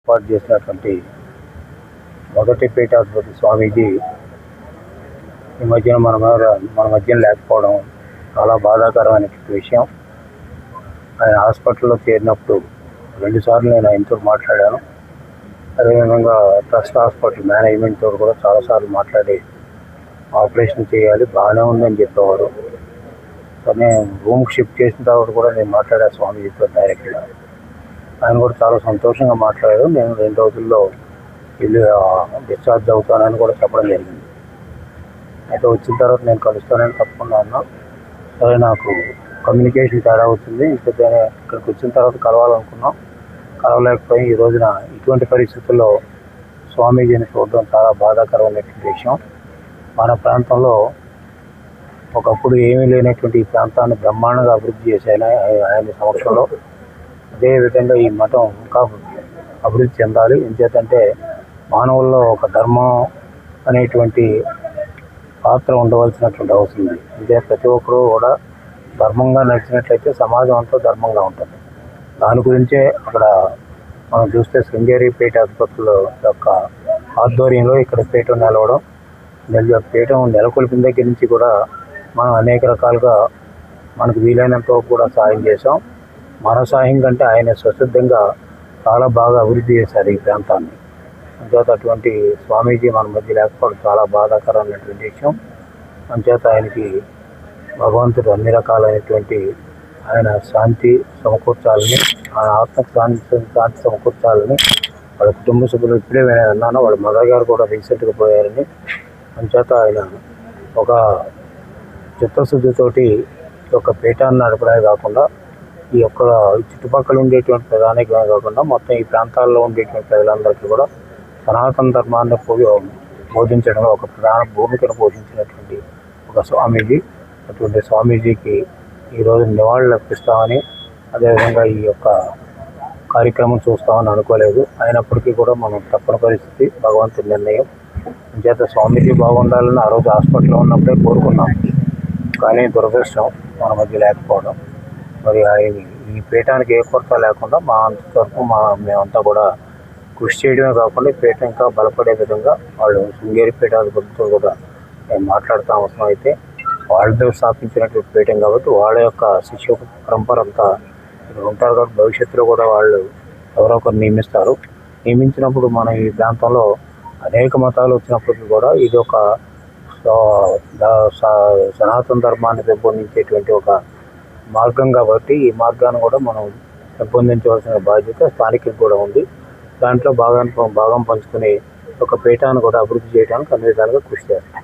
ఏర్పాటు చేసినటువంటి మొదటి పీఠాధిపతి స్వామీజీ ఈ మధ్యన మన మీద- మన మధ్యన లేకపోవడం చాలా బాధాకరమైనటువంటి విషయం. ఆయన హాస్పిటల్లో చేరినప్పుడు రెండుసార్లు నేను ఆయనతో మాట్లాడాను. అదేవిధంగా ట్రస్ట్ హాస్పిటల్ మేనేజ్మెంట్తో కూడా చాలాసార్లు మాట్లాడి ఆపరేషన్ చేయాలి బాగానే ఉందని చెప్పేవారు. కానీ రూమ్ షిఫ్ట్ చేసిన తర్వాత కూడా నేను మాట్లాడా స్వామీజీతో డైరెక్ట్గా. ఆయన కూడా చాలా సంతోషంగా మాట్లాడారు. నేను రెండు రోజుల్లో ఇల్లు డిశ్చార్జ్ అవుతానని కూడా చెప్పడం జరిగింది. అయితే వచ్చిన తర్వాత నేను కలుస్తానని తప్పకుండా అన్నా. సరే నాకు కమ్యూనికేషన్ తేడా అవుతుంది ఇంకొక ఇక్కడికి వచ్చిన తర్వాత కలవాలనుకున్నాం. కలవలేకపోయి ఈ రోజున ఇటువంటి పరిస్థితుల్లో స్వామీజీని చూడడం చాలా బాధాకరమైనటువంటి విషయం. మన ప్రాంతంలో ఒకప్పుడు ఏమీ లేనటువంటి ఈ ప్రాంతాన్ని బ్రహ్మాండంగా అభివృద్ధి చేశాను ఆయన సమక్షంలో అదేవిధంగా ఈ మఠం ఇంకా అభివృద్ధి చెందాలి. ఎందుకంటే మానవుల్లో ఒక ధర్మం అనేటువంటి పాత్ర ఉండవలసినటువంటి అవసరం ఉంది. అంటే ప్రతి ఒక్కరూ కూడా ధర్మంగా నడిచినట్లయితే సమాజం అంతా ధర్మంగా ఉంటుంది. దాని గురించే అక్కడ మనం చూస్తే శృంగేరి పీఠ ఆసుపత్రుల యొక్క ఆధ్వర్యంలో ఇక్కడ పీఠం నిలవడం నెల పీఠం నెలకొల్పిన దగ్గర నుంచి కూడా మనం అనేక రకాలుగా మనకు వీలైనంత కూడా సాయం చేసాం మనసాయం కంటే ఆయన స్వసిద్ధంగా చాలా బాగా అభివృద్ధి చేశారు ఈ ప్రాంతాన్ని. అంచేత అటువంటి స్వామీజీ మన మధ్య లేకపోవడం చాలా బాధాకరమైనటువంటి విషయం. అంచేత ఆయనకి భగవంతుడు అన్ని రకాలైనటువంటి ఆయన శాంతి సమకూర్చాలని ఆయన ఆత్మకు శాంతి శాంతి సమకూర్చాలని వాళ్ళ కుటుంబ సభ్యులు ఇప్పుడే నేను అన్నాను వాళ్ళ మదర్ గారు కూడా రీసెంట్గా పోయారని. అంచేత ఆయన ఒక చిత్తశుద్ధితోటి ఒక పీఠాన్ని నడపడమే కాకుండా ఈ యొక్క చుట్టుపక్కల ఉండేటువంటి ప్రధానికమే కాకుండా మొత్తం ఈ ప్రాంతాల్లో ఉండేటువంటి ప్రజలందరికీ కూడా సనాతన ధర్మాన్ని బోధించడంలో ఒక ప్రధాన భూమికను పోషించినటువంటి ఒక స్వామీజీ అటువంటి స్వామీజీకి ఈరోజు నివాళులు అర్పిస్తామని అదేవిధంగా ఈ యొక్క కార్యక్రమం చూస్తామని అనుకోలేదు. అయినప్పటికీ కూడా మనం తప్పని పరిస్థితి భగవంతుడి నిర్ణయం. చేత స్వామీజీ బాగుండాలని ఆ రోజు హాస్పిటల్లో ఉన్నప్పుడే కోరుకున్నాం. కానీ దురదృష్టం మన మధ్య లేకపోవడం. మరి ఆయన ఈ పీఠానికి ఏ కొరత లేకుండా మా అంతవరకు మా మేమంతా కూడా కృషి చేయడమే కాకుండా పీఠం ఇంకా బలపడే విధంగా వాళ్ళు శృంగేరి పీఠాధిపతితో కూడా మేము మాట్లాడుతూ అవసరం అయితే వాళ్ళతో స్థాపించినటువంటి పీఠం కాబట్టి వాళ్ళ యొక్క శిష్యు పరంపర అంతా ఉంటారు కాబట్టి భవిష్యత్తులో కూడా వాళ్ళు ఎవరో ఒకరు నియమిస్తారు. నియమించినప్పుడు మన ఈ ప్రాంతంలో అనేక మతాలు వచ్చినప్పటికీ కూడా ఇది ఒక సనాతన ధర్మాన్ని పెంపొందించేటువంటి ఒక మార్గం కాబట్టి ఈ మార్గాన్ని కూడా మనం పెంపొందించవలసిన బాధ్యత స్థానికులకు కూడా ఉంది. దాంట్లో భాగాన్ని భాగం పంచుకునే ఒక పీఠాన్ని కూడా అభివృద్ధి చేయడానికి అన్ని విధాలుగా కృషి చేస్తాం.